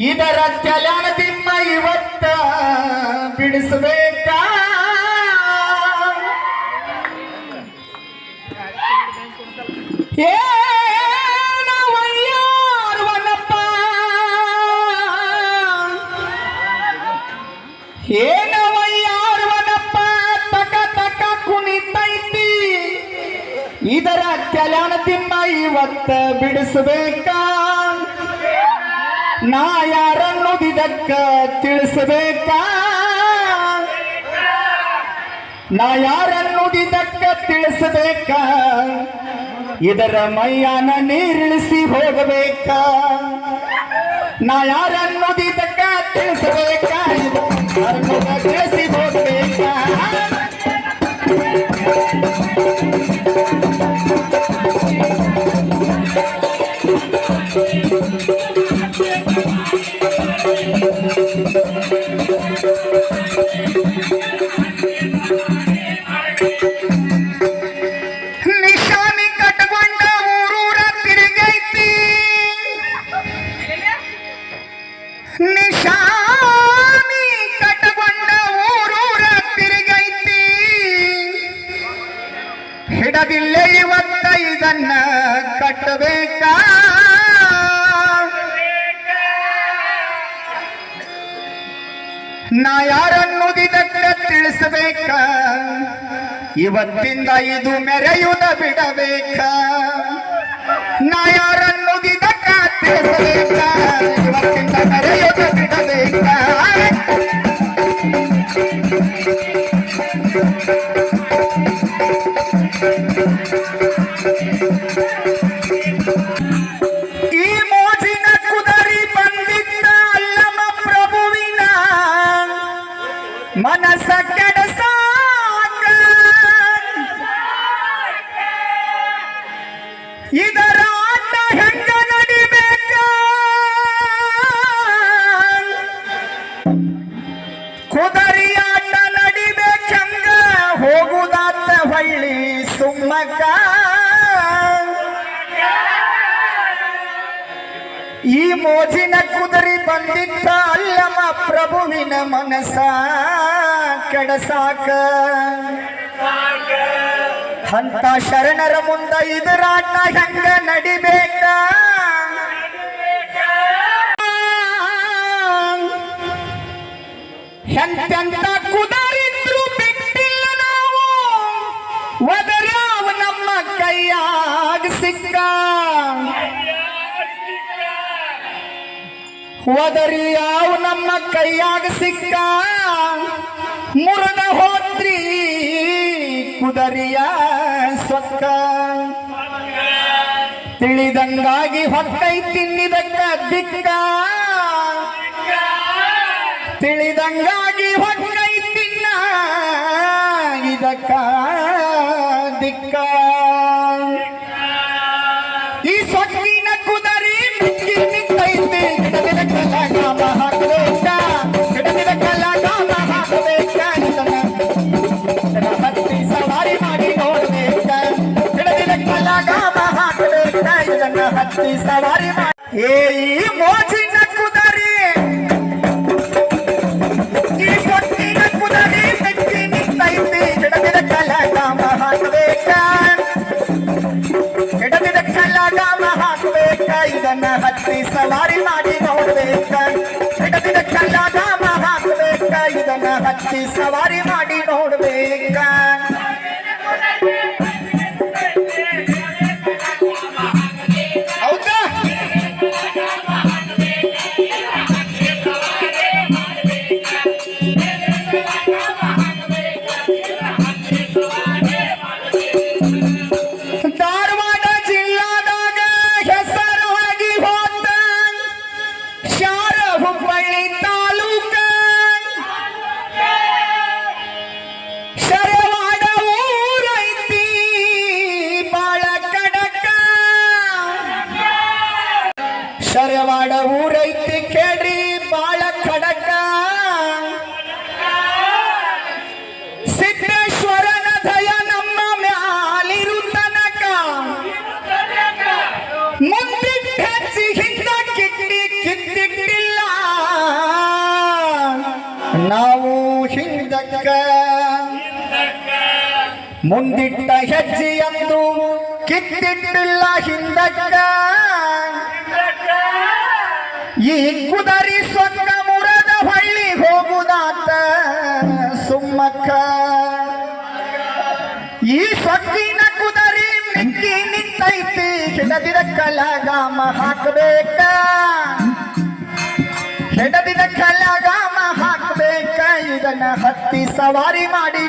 ಇದರ ಚಲನದಿಮ್ಮ ಇವತ್ತ ಬಿಡಿಸಬೇಕಾ? ಏನವಯ್ಯಾರ್ವನಪ್ಪ ಏನವಯ್ಯಾರ್ವನಪ್ಪ ತಕ ತಕ ಕುಣಿತೈತಿ. ಇದರ ಚಲನದಿಮ್ಮ ಇವತ್ತ ಬಿಡಿಸಬೇಕಾ? ನಾ ಯಾರನ್ನುದಿದಕ್ಕ ತಿಳಿಸಬೇಕಾ? ನಾ ಯಾರನ್ನುದಿದಕ್ಕ ತಿಳಿಸಬೇಕ? ಇದರ ಮೈಯಾನ ನೀರಿಳಿಸಿ ಹೋಗಬೇಕ? ನಾ ಯಾರನ್ನುದಿದಕ್ಕ ತಿಳಿಸಬೇಕ? ಹಿಡದಿಲ್ಲ ಇವತ್ತ ಇದನ್ನ ಕಟ್ಟಬೇಕಾ. ನಾ ಯಾರನ್ನುದಿದಕ್ಕ ತಿಳಿಸಬೇಕ? ಇವತ್ತಿಂದ ಇದು ಮೆರೆಯುದ ಬಿಡಬೇಕ? ನಾ ಯಾರನ್ನುದಿದಕ್ಕ ತಿಳಿಸಬೇಕ? ಇವತ್ತಿಂದ ಮೆರೆಯುದ ಬಿಡಬೇಕ? ಈ ಮನಸ ಕೆಡಸ ಇದರ ಆಟ ಹೆಂಗ ನಡಿಬೇಕ? ಕುದರಿ ಆಟ ನಡಿಬೇಕಂಗ? ಹೋಗುದಾತ ಹಳ್ಳಿ ಸುಮ್ಮಕ್ಕ ಈ ಮೋಜಿನ ಕುದುರಿ ಬಂದಿದ್ದ ಅಲ್ಲಮ ಪ್ರಭುವಿನ ಮನಸ ಕೆಡಸಾಕ. ಅಂತ ಶರಣರ ಮುಂದ ಇದರಾಟ ಹೆಂಗ ನಡಿಬೇಕ? ಎಂತೆಂತ ಕುದರಿದ್ರು ಬಿಟ್ಟಿಲ್ಲ ನಾವು. ಒದರಾವ್ ನಮ್ಮ ಕೈಯಾಗ ಸಿಕ್ಕ. ಒದರಿ ಯಾವ ನಮ್ಮ ಕೈಯಾಗ ಸಿಕ್ಕ? ಮುರದ ಹೋತ್ರಿ ಕುದರಿಯ ಸೊಕ್ಕ. ತಿಳಿದಂಗಾಗಿ ಹೊಕ್ಕೈ ತಿನ್ನಿದಕ್ಕ ದಿಕ್ಕ. ತಿಳಿದಂಗಾಗಿ ಹೊಕ್ಕೈ ತಿನ್ನ ಇದಕ್ಕ ದಿಕ್ಕ. ಹಾಕಬೇಕ ಇದನ್ನ ಹತ್ತಿ ಸವಾರಿ ಮಾಡಿ ಏ ಈ ಮೋಜಿನ ಕುದರಿ ಈ ಸೊಕ್ಕಿನ ಕುದರಿ ಮಿಕ್ಕಿ ನಿಂತೈತಿ ಗಿಡದಿನ ಕಲಾಗಾಮ ಹಾಕಬೇಕ ಹಿಡದಿದ ಕಲ್ಲಾಗಾಮ ಹಾಕಬೇಕ ಇದನ್ನ ಹತ್ತಿ ಸವಾರಿ ಮಾಡಿ ನೋಡ್ಬೇಕ ಹಿಡದಿದ ಕಲ್ಲಾಗಾಮ ಹಾಕಬೇಕ ಇದನ್ನ ಹತ್ತಿ ಸವಾರಿ ಮಾಡಿ ನೋಡ್ಬೇಕ ಶರವಾಡ ಊರೈತಿ ಕೇಳ್ರಿ, ಬಾಳ ಖಡಕ. ಸಿದ್ದೇಶ್ವರನ ದಯ ನಮ್ಮ ಮ್ಯಾಲಿರು ತನಕ ಮುಂದಿಟ್ಟ ಹೆಚ್ಚಿ ಹಿಂದ ಕಿಟ್ಟಿ, ಕಿತ್ತಿಟ್ಟಿಲ್ಲ. ನಾವು ಹಿಂದಕ್ಕ. ಮುಂದಿಟ್ಟ ಹೆಜ್ಜೆಯಂದು ಕಿತ್ತಿಟ್ಟಿಲ್ಲ ಹಿಂದಕ್ಕ. ಈ ಕುದರಿ ಸೊಕ್ಕ ಮುರದ ಹೊಳ್ಳಿ ಹೋಗುದಾತ ಸುಮ್ಮಕ್ಕ. ಈ ಸೊಕ್ಕಿನ ಕುದರಿ ಮಿಕ್ಕಿ ನಿಂತೈತಿ ಹಿಡದಿದ ಕಲಗಾಮ ಹಾಕಬೇಕ. ಹಿಡದಿದ ಕಲಗಾಮ ಹಾಕಬೇಕ, ಇದನ್ನ ಹತ್ತಿ ಸವಾರಿ ಮಾಡಿ